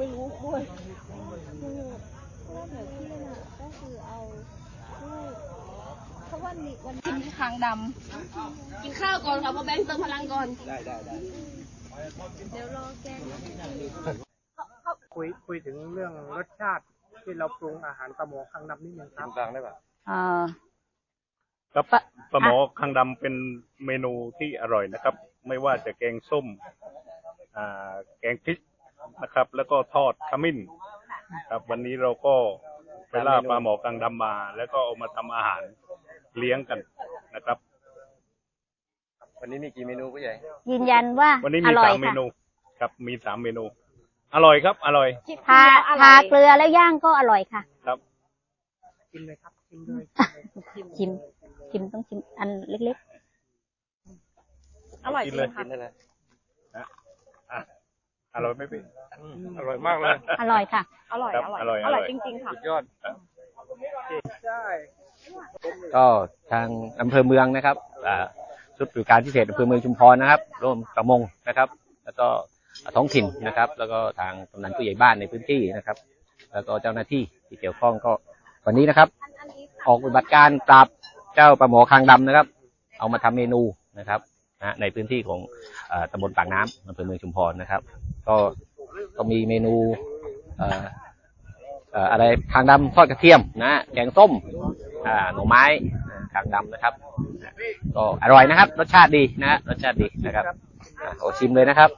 ไม่รู้ด้วยคือเพราะว่าเดี๋ยวที่น่ะก็คือเอาด้วยเพราะว่านี่วันกินคางดำกินข้าวก่อนค่ะเพราะแบงค์เติมพลังก่อนได้ได้ได้เดี๋ยวรอแกงคุยคุยถึงเรื่องรสชาติที่เราปรุงอาหารปลาหมอข้างดำนิดนึงครับกลางได้ป่ะเอ่อครับปะปลาหมอคางดำเป็นเมนูที่อร่อยนะครับ ไม่ว่าจะแกงส้ม อ่า แกงพริก นะครับ แล้วก็ทอดขมิ้นครับ วันนี้เราก็ไปล่าปลาหมอคางดำมา แล้วก็เอามาทำอาหารเลี้ยงกันนะครับ วันนี้มีกี่เมนูผู้ใหญ่ ยืนยันว่าวันนี้อมีร่อยสามเมค่ะนูครับ มีสามเมนู อร่อยครับ อร่อยทาทาเกลือแล้วย่างก็อร่อยค่ะ ครับกินเลยครับกินเลยชิมชิมต้องชิมอันเล็ก อร่อยจกินริเลยงค่ะกินได้เลยอะ อร่อยไหมพี่อร่อยมากเลยๆอร่อยค่ะ อร่อย ครับอร่อย อร่อยอร่อยอร่อยจริงๆค่ะ สุดยอดใช่ก็ทางอำเภอเมืองนะครับอ่าชุดบริการพิเศษอำเภอเมืองชุมพรนะครับ ร่วมประมงนะครับ แล้วก็ท้องถิ่นนะครับ แล้วก็ทางกำนันผู้ใหญ่บ้านในพื้นที่นะครับ แล้วก็เจ้าหน้าที่ที่เกี่ยวข้องก็วันนี้นะครับ ออกปฏิบัติการปราบเจ้าปลาหมอคางดำนะครับ เอามาทำเมนูนะครับนะในพื้นที่ของเอ่อตำบลปากน้ำอำเภอเมืองชุมพรนะครับ ก็ก็มีเมนูเอ่อะไรคางดำทอดกระเทียมนะแกงส้มหน่อไม้อ่าคางดำนะครับ ก็อร่อยนะครับ รสชาติดีนะฮะรสชาติดีนะครับอ่าขอชิมเลยนะครับ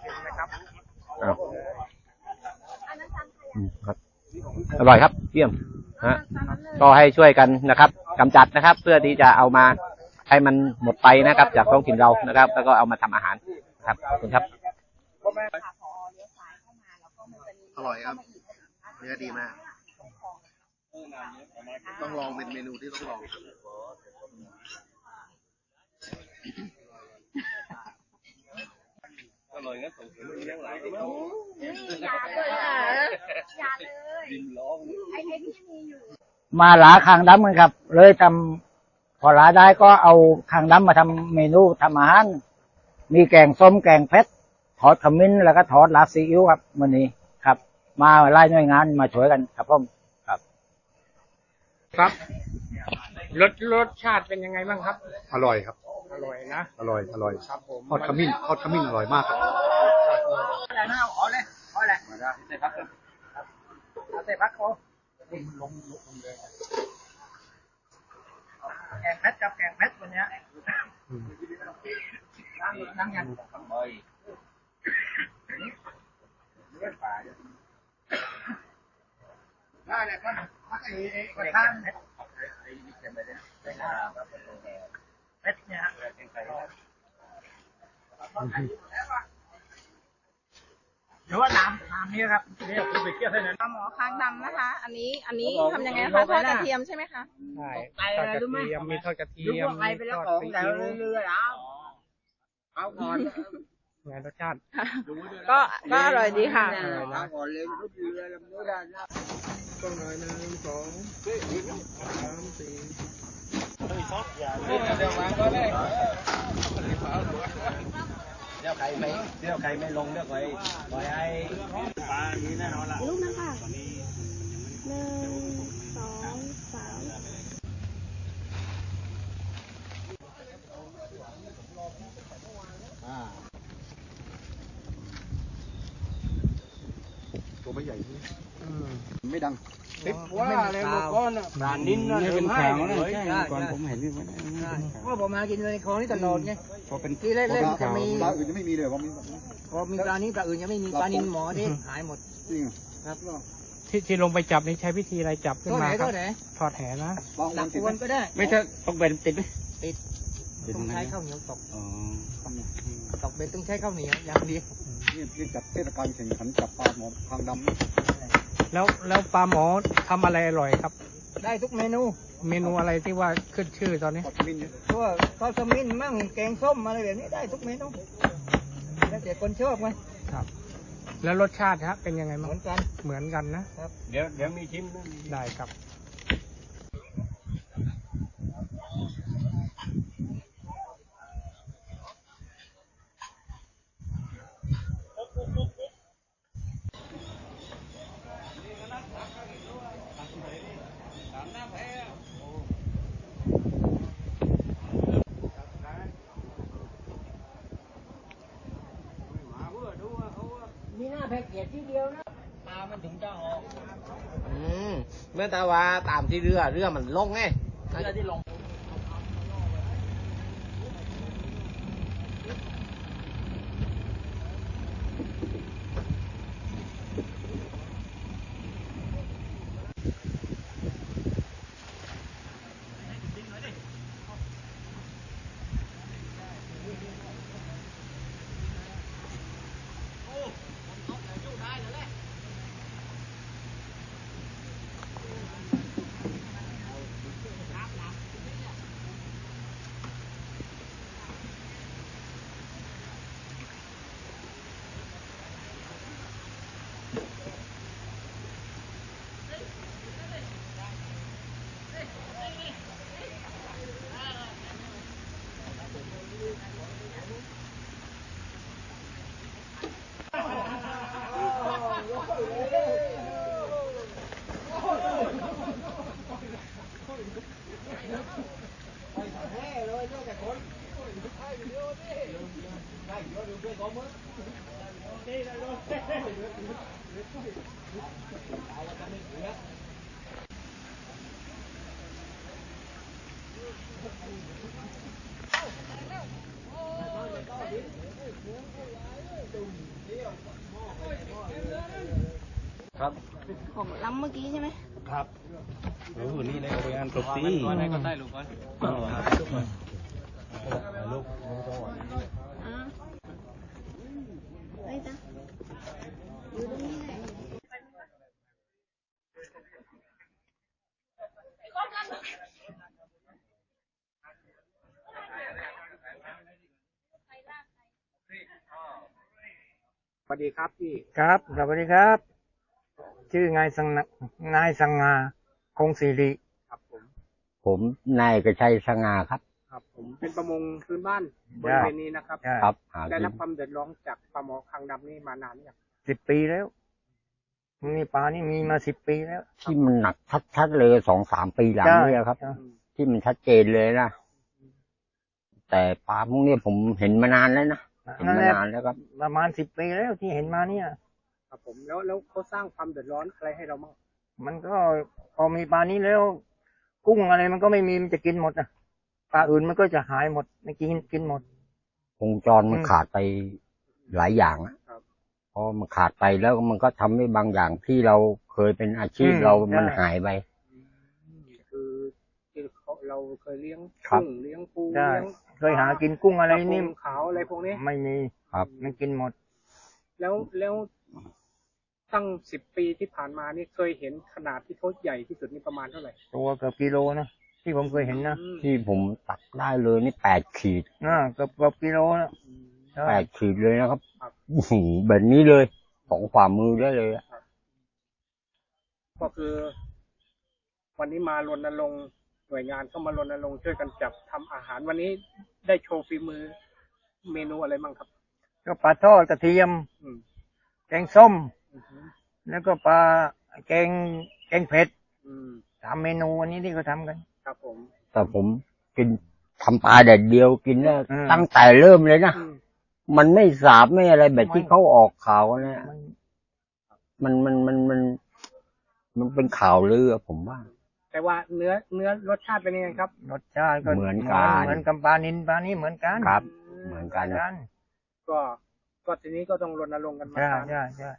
อร่อยครับเยี่ยมนะก็ให้ช่วยกันนะครับกำจัดนะครับ เพื่อที่จะเอามาให้มันหมดไปนะครับ จากท้องถิ่นเรานะครับ แล้วก็เอามาทำอาหารครับขอบคุณครับ อร่อยครับ เนื้อดีมาก ต้องลองเป็นเมนูที่ต้องลองอร่อยงั้นส่งเสียงเลี้ยงหลายที่อย่าเลยอะอย่าเลยริมร้อ้ไอ้ที่มีอยู่ มาหลาคางดำกันครับ เลยทำพอหลาได้ก็เอาคางดำมาทำเมนูทำอาหาร มีแกงส้มแกงเพชรทอดขมิ้นแล้วก็ทอดลาซีอิ๊วครับวันนี้ มาไล่หน่วยงานมาช่วยกันครับผมครับรสรสชาติเป็นยังไงบ้างครับ อร่อยครับ อร่อยนะอร่อยอร่อยครับผมทอดขมิ้นทอดขมิ้นอร่อยมากครับอะไรนะเอาเลยเอาเลยมาได้ได้พักกันเอาใส่พักเขาแกงเพชรกับแกงเพชรวันเนี้ยนั่งนั่งยังบ่อย ได้เลยครับพักไอ้ไอ้กระทานเพชรเพชรเนี่ยฮะเดี๋ยวว่าน้ำน้ำนี่ครับเดี๋ยวคุณไปเที่ยวเท่านั้นปลาหมอคางดำนะคะ อันนี้อันนี้ทำยังไงคะทอดกระเทียมใช่ไหมคะใช่ทอดกระเทียมมีทอดกระเทียมมีทอดซีอิ๊วเอาก่อนไงรสชาติก็ก็อร่อยดีค่ะเอาก่อน เลยรูปเรือลำนู้นได้นะต้องหน่อยหนึ่งสองสามสี่เดี๋ยววางก็ได้เดี๋ยวใครไม่เดี๋ยวใครไม่ลงเดี๋ยวใครปล่อยให้ปลานี้แน่นอนละลูกนะคะหนึ่งสองสาม ตัวไม่ ใหญ่ไม่ดังว่าอะไรบอกก้อนปลานิ้นนะเป็นแข็งนะก่อนผมเห็นว่าผมมากินในคลองนี่ตลอดไงพอเป็นที่เล่นๆจะมีปลาอื่นยังไม่มีเลยว่ามีพอมีปลานี้ปลาอื่นยังไม่มีปลานินหมอที่หายหมดจริงครับที่ที่ลงไปจับนี่ใช้วิธีอะไรจับขึ้นตัวไหนมาคตัรับวไหนถอดแหนะบางหลัวักนติดอวนก็ได้ ไม่ใช่ต้องเป็นติดไหมต้ องใช้ข้าวเหนียวตกอ๋อตกเบ็ดต้องใช้ข้าวเหนียวอย่างเดียวนี่นี่จัดเทศกาลแข่งขันจับปลาหมอทางดำแล้วแล้วปลาหมอทำอะไรอร่อยครับ ได้ทุกเมนูเมนูอะไรที่ว่าขึ้นชื่อตอนนี้ทอดขมิ้นเนี่ยตัวทอดขมิ้นมั่งแกงส้มอะไรแบบนี้ได้ทุกเมนูแล้วแต่คนชอบไงครับ แล้วรสชาติฮะเป็นยังไงเหบ้างมือนกันเหมือนกันนะ เดี๋ยวเดี๋ยวมีชิมด้วยได้ครับ ให้เกียรที่เดียวนะปลามันถึงจะออกอืมเมื่อตะว่าตามที่เรือเรือมันลงไง เรือที่ลง ครับของล้ำเมื่อกี้ใช่ไหมครับโอ้โหนี่ได้เอาไปอ่านตกตีก่อนให้ก็ได้ลูกก่อนลูก อ่าเฮ้ยจ้ะอยู่ตรงนี้แหละ สวัส ดีครับพี่ ครับสวัสดีครับ ชื่อนายสังนายสังงาคงศิริครับผม ผมนายกระชัยสง่าครับ ครับ ผมเป็นประมงพื้นบ้านบได้ริเวณนี้นะครับใช่ครับหาได้กิรับนความเดือดร้อนจากปลาหมอคางดำนี่มานานหรือยังสิบปีแล้วนี่ปลานี่มีมาสิบปีแล้ว ที่มันหนักชัดๆเลยสองสามปีหลังใช่เนี่ยครับใช่ที่มันชัดเจนเลยนะแต่ปลาพวกนี้ผมเห็นมานานแล้วนะ เห็นนั่นมาแหละนานแล้วครับ ประมาณสิบปีแล้วที่เห็นมาเนี่ย ครับผมแล้วแล้วเขาสร้างความเดือดร้อนอะไรให้เราบ้างมันก็พอมีปลานี้แล้ว กุ้งอะไรมันก็ไม่มีมันจะกินหมดนะปลาอื่นมันก็จะหายหมดไม่กินกินหมดวงจรมันอืมขาดไปหลายอย่างอะพอมันขาดไปแล้วมันก็ทำให้บางอย่างที่เราเคยเป็นอาชีพเรามันหายไปคือที่เขาเราเคยเลี้ยงครับกุ้งเลี้ยงปูได้เลี้ยง เคยหากินกุ้งอะไรนี่ปลาพงขาวอะไรพวกนี้ไม่มีครับมันกินหมด แล้วแล้วตั้งสิบปีที่ผ่านมานี่เคยเห็นขนาดที่เขาใหญ่ที่สุดนี่ประมาณเท่าไหร่ตัวเกือบกิโลนะที่ผมเคยเห็นนะอืมที่ผมตักได้เลยนี่แปดขีดอ่าเกือบเกือบกิโลนะใช่แปดขีดเลยนะครับโอ้โหแบบนี้เลยสองฝ่ามือได้เลยอะก็คือ วันนี้มารณรงค์ หน่วยงานเข้ามารณรงค์ช่วยกันจับทำอาหารวันนี้ได้โชว์ฝีมือเมนูอะไรบ้างครับ ก็ปลาทอดกระเทียมอืมแกงส้มอือหือแล้วก็ปลาแกงแกงเผ็ดอืมสามเมนูอันนี้ที่เขาทำกัน ครับผม แต่ผมกินทำปลาแดดเดียวกินเนี่ยอืมตั้งแต่เริ่มเลยนะอืมมันไม่สาบไม่อะไรแบบไม่ที่เขาออกข่าวเนี่ยมันมันมันมันมัน มันเป็นข่าวลืออะผมว่า แต่ว่าเนื้อเนื้อรสชาติเป็นยังไงครับ รสชาติก็เหมือนกัน เหมือนกับปลานินปลานี้เหมือนกันครับอืมเหมือนกันกันก็ก็ทีนี้ก็ต้องรณรงค์กันมาใช่ทานใช่ใช่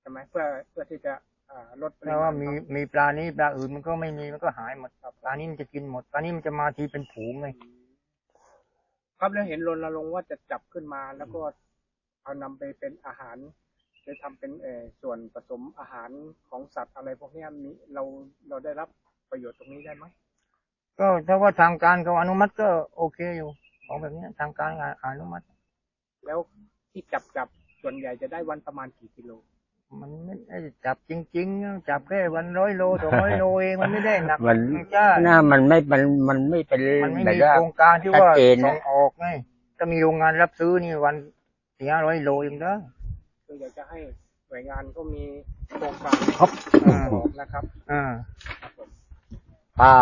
ใช่ไหมเพื่อเพื่อที่จะอ่าลดปริแต่มาว่าณมีครับมีปลานี้ปลาอื่นมันก็ไม่มีมันก็หายหมดปลานี้มันจะกินหมดปลานี้มันจะมาทีเป็นผูงเลยครับแล้วเห็นรณรงค์ว่าจะจับขึ้นมาแล้วก็เอานำไปเป็นอาหาร จะทำเป็นเออส่วนผสมอาหารของสัตว์อะไรพวกเนี้ยมีเราเราได้รับประโยชน์ตรงนี้ได้ไหมก็ถ้าว่าทางการเขาอนุมัติก็โอเคอยู่ของแบบนี้ทางการอนุมัติ แล้วที่จับจับส่วนใหญ่จะได้วันประมาณกี่กิโล มันไม่ได้จับจริงๆนะจับแค่วันร้อยโลสองร้อยโลเองมันไม่ได้หนักมันใช่หน้ามันไม่มันมันไม่เป็นมันไม่แบบมีว่าโครงการที่ว่าชัดเจนนะส่งออกไงถ้ามีโรงงานรับซื้อนี่วันสี่ห้าร้อยโลยังได้ คืออยากจะให้หน่วยงานก็มีโครงการครับอ่าออกนะครับอ่าถ้า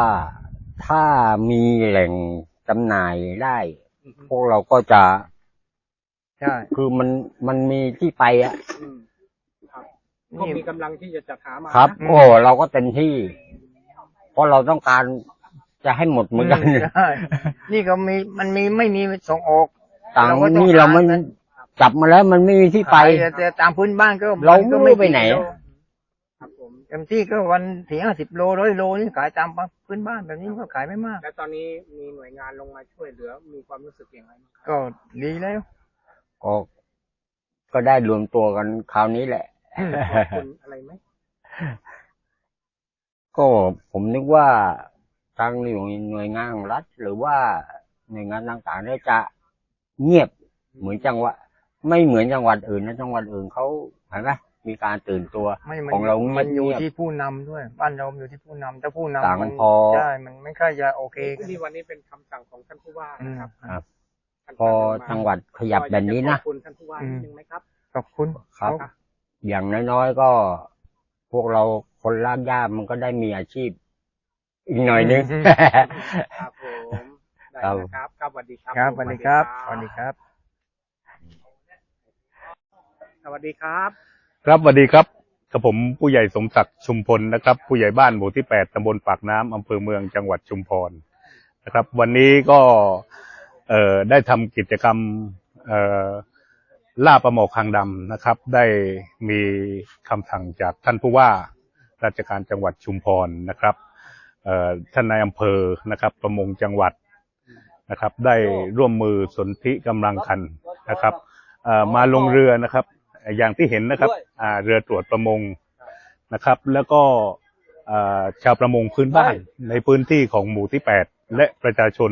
ถ้ามีแหล่งจำหน่ายได้อือฮึพวกเราก็จะใช่คือมันมันมีที่ไปอะอืมครับนก็มีกำลังที่จะจัดหามาครับนะโอ้เราก็เต็มที่ เพราะเราต้องการจะให้หมดเหมือนกันใช่นี่ก็มีมันมีไม่มีส่งออกต่างเราก็ต้องนี่เรามัน การจับมาแล้วมันไม่มีที่ไปแต่แต่ตามพื้นบ้านก็เรานก็ไม่รู้ไปไหน กี่โลครับผมเต็มที่ก็วันถึงห้าสิบโลร้อยโลนี่ขายตามพื้นบ้านแบบนี้ก็ขายไม่มาก และตอนนี้มีหน่วยงานลงมาช่วยเหลือมีความรู้สึกอย่างไรบ้างครับก็ดีแล้ว ก็ก็ได้รวมตัวกันคราวนี้แหละ ขอบคุณอะไรไหมก็ผมนึกว่าทางหน่วยหน่วยงานของรัฐ หรือว่าหน่วยงานต่างๆเนี่ยจะเงียบเหมือนจังหวัด ไม่เหมือนจังหวัดอื่นนะจังหวัดอื่นเขาเห็นไหมมีการตื่นตัวไม่มันของเราเงีมัยนบอยู่เงียบที่ผู้นำด้วย บ้านเราอยู่ที่ผู้นำถ้าผู้นำต่างมันพอใช่มันไม่ค่อยจะโอเคกันที่วันนี้เป็นคำสั่งของท่านผู้ว่าอืมนะครับครับท่านพอจังหวัดขยับแบบนี้นะขอบคุณท่านผู้ว่านิดนึงไหมครับขอบคุณครับเขาอย่างน้อยๆก็ พวกเราคนลากย่ามันก็ได้มีอาชีพ อีกหน่อยนึงครับผมได้ครับนะครับครับสวัสดีครับครับสผมวัสดีครับสวัสดีครับ สวัสดีครับ ครับสวัสดีครับกับผมผู้ใหญ่สมศักดิ์ชุมพลนะครับ ผู้ใหญ่บ้านหมู่ที่แปดตำบลปากน้ำอำเภอเมืองจังหวัดชุมพรนะครับ วันนี้ก็เอ่อได้ทำกิจกรรมเอ่อล่าปลาหมอคางดำนะครับ ได้มีคำสั่งจากท่านผู้ว่าราชการจังหวัดชุมพรนะครับเอ่อท่านนายอำเภอนะครับประมงจังหวัดนะครับ ได้ร่วมมือสนธิกำลังคันนะครับเอ่อมาลงเรือนะครับ อย่างที่เห็นนะครับอ่าเรือตรวจประมงนะครับ แล้วก็อ่าชาวประมงพื้นบ้านในพื้นที่ของหมู่ที่แปดและประชาชน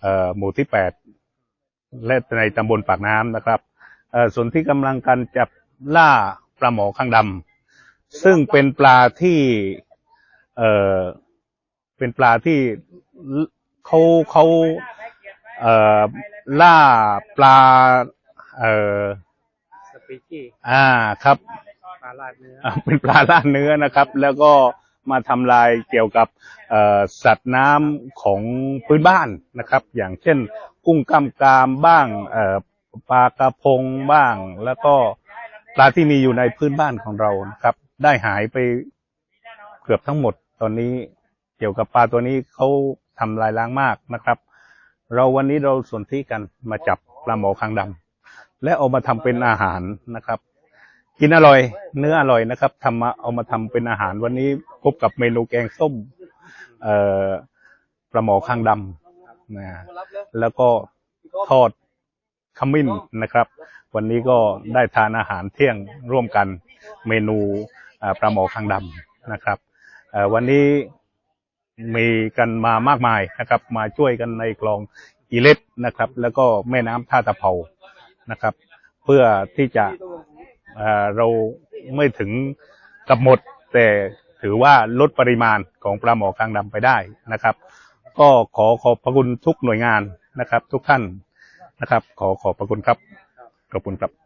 เอ่อหมู่ที่แปดและในตำบลปากน้ำนะครับเอ่อส่วนที่กำลังกันจับล่าปลาหมอข้างดำซึ่งเป็นปลาที่เอ่อเป็นปลาที่เขาเขาเอ่อล่าปลาเอ่อส ปีกี้อ่าครับปลาลาดเนื้ออ่าเป็นปลาล่าเนื้อนะครับ แล้วก็มาทำลายเกี่ยวกับเอ่อสัตว์น้ำของพื้นบ้านนะครับ อย่างเช่น กุ้งกล้ามกรามบ้างเอ่อปลากระพงบ้าง แล้วก็ปลาที่มีอยู่ในพื้นบ้านของเรานะครับ ได้หายไปเกือบทั้งหมดตอนนี้ เกี่ยวกับปลาตัวนี้เขาทำลายล้างมากนะครับ เราวันนี้เราสนที่กันมาจับปลาหมอคางดำ และเอามาทำเป็นอาหารนะครับ กินอร่อย เนื้ออร่อยนะครับทำมาเอามาทำเป็นอาหารวันนี้พบกับเมนูแกงส้ม เอ่อปลาหมอคางดำนะแล้วก็ทอดขมิ้นนะครับ วันนี้ก็ได้ทานอาหารเที่ยงร่วมกันเมนูปลาหมอคางดำนะครับวันนี้มีกันมามากมายนะครับ มาช่วยกันในคลองอีเล็ดนะครับ แล้วก็แม่น้ำท่าตะเภา นะครับ เพื่อที่จะเราไม่ถึงกับหมด แต่ถือว่าลดปริมาณของปลาหมอคางดำไปได้นะครับ ก็ขอขอบพระคุณทุกหน่วยงานนะครับ ทุกท่านนะครับ ขอขอบพระคุณครับขอบคุณครับ